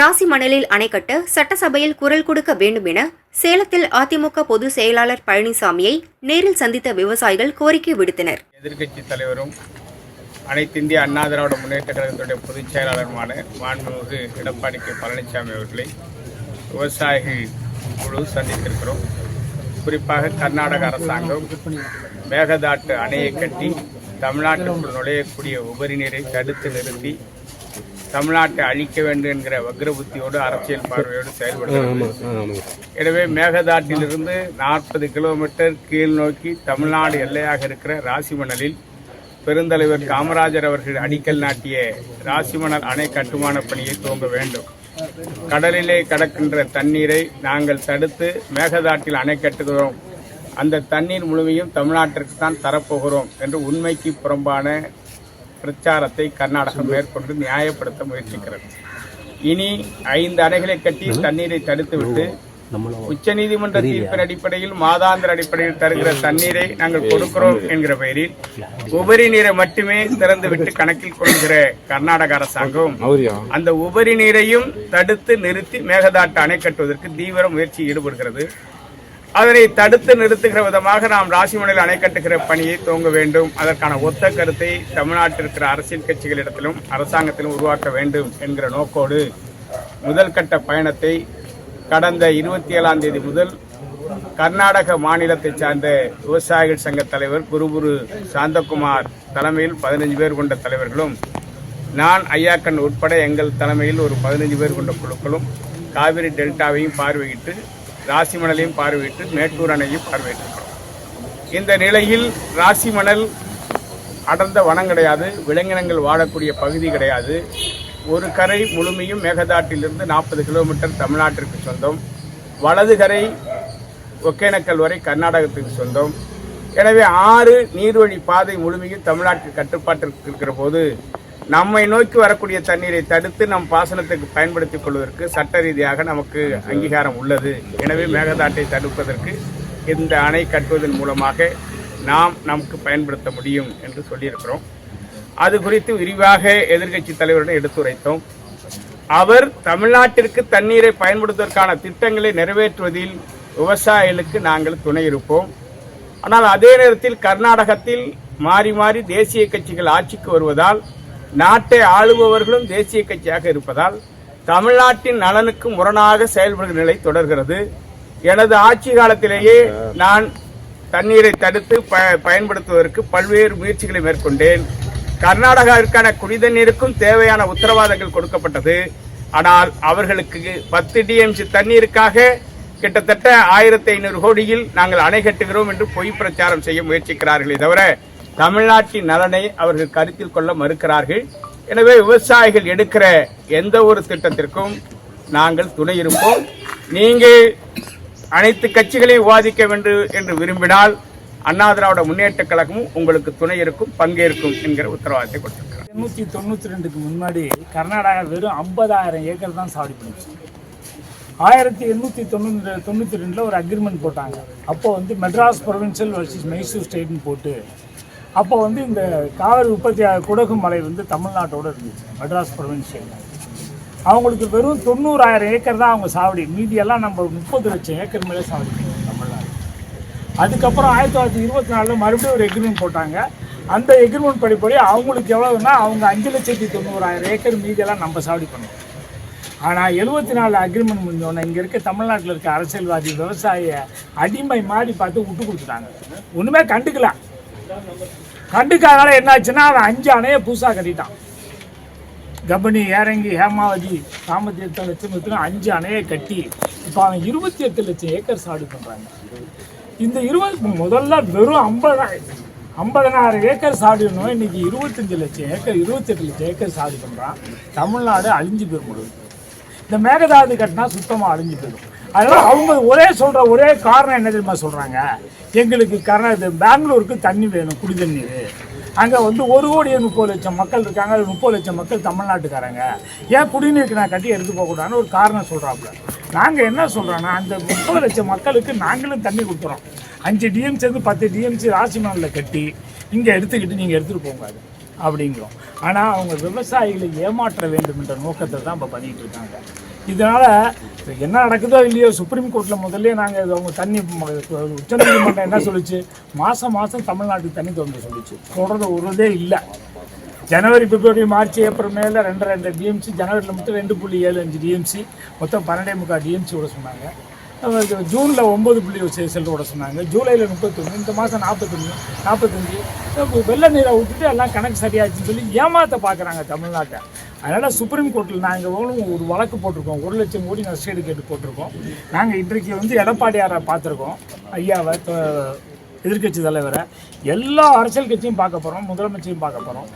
ராசி மணலில் அணை கட்ட சட்டசபையில் குரல் கொடுக்க வேண்டும் என சேலத்தில் அதிமுக பொதுச் செயலாளர் பழனிசாமியை நேரில் சந்தித்த விவசாயிகள் கோரிக்கை விடுத்தனர். எதிர்க்கட்சி தலைவரும் அனைத்து இந்திய அண்ணா திராவிட முன்னேற்ற கழகத்துடைய பொதுச் செயலாளருமான மாண்புமிகு எடப்பாடி கே பழனிசாமி அவர்களை விவசாயிகள் குழு சந்தித்திருக்கிறோம். குறிப்பாக கர்நாடக அரசாங்கம் மேகதாட்டு அணையை கட்டி தமிழ்நாட்டிற்குள் நுழையக்கூடிய உபரி நீரை தடுத்து நிறுத்தி தமிழ்நாட்டை அழிக்க வேண்டும் என்கிற வக்ரபுத்தியோடு அரசியல் பார்வையோடு செயல்படுகிறது. எனவே மேகதாட்டிலிருந்து நாற்பது கிலோமீட்டர் கீழ் நோக்கி தமிழ்நாடு எல்லையாக இருக்கிற ராசிமணலில் பெருந்தலைவர் காமராஜர் அவர்கள் அடிக்கல் நாட்டிய ராசிமணல் அணை கட்டுமான பணியை துவங்க வேண்டும். கடலிலே கடக்கின்ற தண்ணீரை நாங்கள் தடுத்து மேகதாட்டில் அணை கட்டுகிறோம். அந்த தண்ணீர் முழுமையும் தமிழ்நாட்டிற்கு தான் தரப்போகிறோம் என்று உண்மைக்கு புறம்பான பிரச்சாரத்தை கர்நாடகம் மேற்கொண்டு நியாயப்படுத்த முயற்சிக்கிறது. இனி ஐந்து அணைகளை கட்டி தண்ணீரை தடுத்துவிட்டு உச்சநீதிமன்ற தீர்ப்பின் அடிப்படையில் மாதாந்திர அடிப்படையில் தருகிற தண்ணீரை நாங்கள் கொடுக்கிறோம் என்கிற பெயரில் உபரி நீரை மட்டுமே திறந்துவிட்டு கணக்கில் கொள்கிற கர்நாடக அரசாங்கம் அந்த உபரி நீரையும் தடுத்து நிறுத்தி மேகதாட்டு அணை கட்டுவதற்கு தீவிர முயற்சி ஈடுபடுகிறது. அதனை தடுத்து நிறுத்துகிற விதமாக நாம் ராசிமணல் அணை கட்டுகிற பணியை துவங்க வேண்டும். அதற்கான ஒத்த கருத்தை தமிழ்நாட்டில் இருக்கிற அரசியல் கட்சிகளிடத்திலும் அரசாங்கத்திலும் உருவாக்க வேண்டும் என்கிற நோக்கோடு முதல் கட்ட பயணத்தை கடந்த இருபத்தி ஏழாம் தேதி முதல் கர்நாடக மாநிலத்தை சார்ந்த விவசாயிகள் சங்க தலைவர் குருகுரு சாந்தகுமார் தலைமையில் பதினஞ்சு பேர் கொண்ட தலைவர்களும் நான் ஐயாக்கன் உட்பட எங்கள் தலைமையில் ஒரு பதினஞ்சு பேர் கொண்ட குழுக்களும் காவிரி டெல்டாவையும் பார்வையிட்டு ராசிமணலையும் பார்வையிட்டு மேட்டூர் அணையும் பார்வையிட்டிருக்கிறோம். இந்த நிலையில் ராசிமணல் அடர்ந்த வனம் கிடையாது விலங்கினங்கள் வாழக்கூடிய பகுதி கிடையாது. ஒரு கரை முழுமையும் மேகதாட்டிலிருந்து நாற்பது கிலோமீட்டர் தமிழ்நாட்டிற்கு சொந்தம். வலது கரை ஒகேனக்கல் வரை கர்நாடகத்துக்கு சொந்தம். எனவே ஆறு நீர்வழி பாதை முழுமையும் தமிழ்நாட்டில் கட்டுப்பாட்டிற்கு இருக்கிற போது நம்மை நோக்கி வரக்கூடிய தண்ணீரை தடுத்து நம் பாசனத்துக்கு பயன்படுத்திக் கொள்வதற்கு சட்ட ரீதியாக நமக்கு அங்கீகாரம் உள்ளது. எனவே மேகதாட்டை தடுப்பதற்கு இந்த அணை கட்டுவதன் மூலமாக நாம் நமக்கு பயன்படுத்த முடியும் என்று சொல்லியிருக்கிறோம். அது குறித்து விரிவாக எதிர்க்கட்சி தலைவரிடம் எடுத்துரைத்தோம். அவர் தமிழ்நாட்டிற்கு தண்ணீரை பயன்படுத்துவதற்கான திட்டங்களை நிறைவேற்றுவதில் விவசாயிகளுக்கு நாங்கள் துணை இருப்போம். ஆனால் அதே நேரத்தில் கர்நாடகத்தில் மாறி மாறி தேசிய கட்சிகள் ஆட்சிக்கு வருவதால் நாட்டை ஆளுபவர்களும் தேசிய கட்சியாக இருப்பதால் தமிழ்நாட்டின் நலனுக்கு முரணாக செயல்படுகிற நிலை தொடர்கிறது. எனது ஆட்சி காலத்திலேயே நான் தண்ணீரை தடுத்து ப- பயன்படுத்துவதற்கு பல்வேறு முயற்சிகளை மேற்கொண்டேன். கர்நாடகாவிற்கான குடிதண்ணீருக்கும் தேவையான உத்தரவாதங்கள் கொடுக்கப்பட்டது. ஆனால் அவர்களுக்கு பத்து டிஎம்சி தண்ணீருக்காக கிட்டத்தட்ட ஆயிரத்தி ஐநூறு கோடியில் நாங்கள் அணை கட்டுகிறோம் என்று பொய் பிரச்சாரம் செய்ய முயற்சிக்கிறார்களே தவிர தமிழ்நாட்டின் நலனை அவர்கள் கருத்தில் கொள்ள மறுக்கிறார்கள். எனவே விவசாயிகள் எடுக்கிற எந்த ஒரு திட்டத்திற்கும் நாங்கள் துணை இருப்போம். நீங்கள் அனைத்து கட்சிகளையும் விவாதிக்க வேண்டும் என்று விரும்பினால் அண்ணா திராவிட முன்னேற்ற கழகமும் உங்களுக்கு துணை இருக்கும் பங்கேற்கும் என்கிற உத்தரவாதத்தை கொடுத்திருக்கிறார். எண்ணூற்றி தொண்ணூற்றி ரெண்டுக்கு முன்னாடி கர்நாடகா வெறும் ஐம்பதாயிரம் ஏக்கர் தான் சாவடி பண்ணிச்சு ஆயிரத்தி எண்ணூற்றி தொண்ணூறு தொண்ணூற்றி ரெண்டில் ஒரு அக்ரிமெண்ட் போட்டாங்க. அப்போ வந்து மெட்ராஸ் ப்ரொவின்சியல் வர்சஸ் மைசூர் ஸ்டேட்னு போட்டு அப்போ வந்து இந்த காவிரி உற்பத்தி குடகு மலை வந்து தமிழ்நாட்டோட இருந்துச்சு மெட்ராஸ் ப்ரொவின்சியல் அவங்களுக்கு வெறும் தொண்ணூறாயிரம் ஏக்கர் தான் அவங்க சாவடி. மீதியெல்லாம் நம்ம முப்பது லட்சம் ஏக்கர் மேலே சாவடி பண்ணிருக்கோம் தமிழ்நாடு. அதுக்கப்புறம் ஆயிரத்தி தொள்ளாயிரத்தி இருபத்தி நாலில் மறுபடியும் ஒரு எக்ரிமெண்ட் போட்டாங்க. அந்த எக்ரிமெண்ட் படிப்படி அவங்களுக்கு எவ்வளோன்னா அவங்க அஞ்சு லட்சத்தி தொண்ணூறாயிரம் ஏக்கர் மீதியெல்லாம் நம்ம சாவடி பண்ணுவோம் ஆனால் எழுபத்தி நாலு அக்ரிமெண்ட் முடிஞ்சோடனே இங்கே இருக்க தமிழ்நாட்டில் இருக்க அரசியல்வாதி விவசாய அடிமை மாதிரி பார்த்து விட்டு கொடுத்துட்டாங்க. ஒன்றுமே கண்டுக்கலாம் கண்டுக்காதால என்னாச்சுன்னா அவன் அஞ்சு அணையை புதுசாக கட்டிட்டான். கபனி ஏரங்கி ஹேமாவதி காமதீர்த்த லட்சம் அஞ்சு அணையை கட்டி இப்போ அவன் இருபத்தி எட்டு லட்சம் ஏக்கர் சாடு பண்ணுறாங்க இந்த இருபது முதல்ல வெறும் ஐம்பதாயிரம் ஐம்பதனாயிரம் ஏக்கர் சாடினோம் இன்னைக்கு இருபத்தஞ்சி லட்சம் ஏக்கர் இருபத்தெட்டு லட்சம் ஏக்கர் சாடு பண்ணுறான் தமிழ்நாடு அழிஞ்சு போய் முடியும் இந்த மேகதாது கட்டினா சுத்தமாக அழிஞ்சு போயிடும். அதனால் அவங்க ஒரே சொல்கிற ஒரே காரணம் என்ன தெரியுமா சொல்கிறாங்க எங்களுக்கு கர்நா இது பெங்களூருக்கு தண்ணி வேணும் குடி தண்ணீர் அங்கே வந்து ஒரு கோடி முப்பது லட்சம் மக்கள் இருக்காங்க. முப்பது லட்சம் மக்கள் தமிழ்நாட்டுக்காரங்க. ஏன் குடிநீருக்கு நான் கட்டி எடுத்து போகக்கூடாதுன்னு ஒரு காரணம் சொல்கிறாப்புல நாங்கள் என்ன சொல்கிறோன்னா அந்த முப்பது லட்சம் மக்களுக்கு நாங்களும் தண்ணி கொடுக்குறோம். அஞ்சு டிஎம்சிலேருந்து பத்து டிஎம்சி ராசிமணலில் கட்டி இங்கே எடுத்துக்கிட்டு நீங்கள் எடுத்துகிட்டு போங்காது அப்படிங்கிறோம். ஆனால் அவங்க விவசாயிகளை ஏமாற்ற வேண்டும் என்ற நோக்கத்தை தான் இப்போ பண்ணிகிட்டு இருக்காங்க. இதனால் என்ன நடக்குதோ இல்லையோ சுப்ரீம் கோர்ட்டில் முதல்ல நாங்கள் அவங்க தண்ணி உச்சநீதிமன்றம் என்ன சொல்லுச்சு? மாதம் மாதம் தமிழ்நாட்டுக்கு தண்ணி திறந்து சொல்லுச்சு. தொடர்ந்து விடுறதே இல்லை. ஜனவரி பிப்ரவரி மார்ச் ஏப்ரல் மேல ரெண்டு ரெண்டு டிஎம்சி ஜனவரியில் மட்டும் ரெண்டு புள்ளி ஏழு அஞ்சு டிஎம்சி மொத்தம் பன்னெண்டே முக்கால் டிஎம்சி விட சொன்னாங்க. ஜூனில் ஒம்பது புள்ளி செல் விட சொன்னாங்க. ஜூலையில் முப்பத்தொன்று இந்த மாதம் நாற்பத்தொன்று நாற்பத்தஞ்சு வெள்ள நீரை விட்டுட்டு எல்லாம் கணக்கு சரியாச்சுன்னு சொல்லி ஏமாற்ற பார்க்குறாங்க தமிழ்நாட்டை. அதனால் சுப்ரீம் கோர்ட்டில் நாங்கள் ஒரு வழக்கு போட்டிருக்கோம் ஒரு லட்சம் கோடி நஷ்டீடு கேட்டு போட்டிருக்கோம். நாங்கள் இன்றைக்கு வந்து எடப்பாடியாரை பார்த்துருக்கோம் ஐயாவை எதிர்கட்சி எதிர்க்கட்சி தலைவரை. எல்லா அரசியல் கட்சியும் பார்க்க போகிறோம் முதலமைச்சரையும் பார்க்க போகிறோம்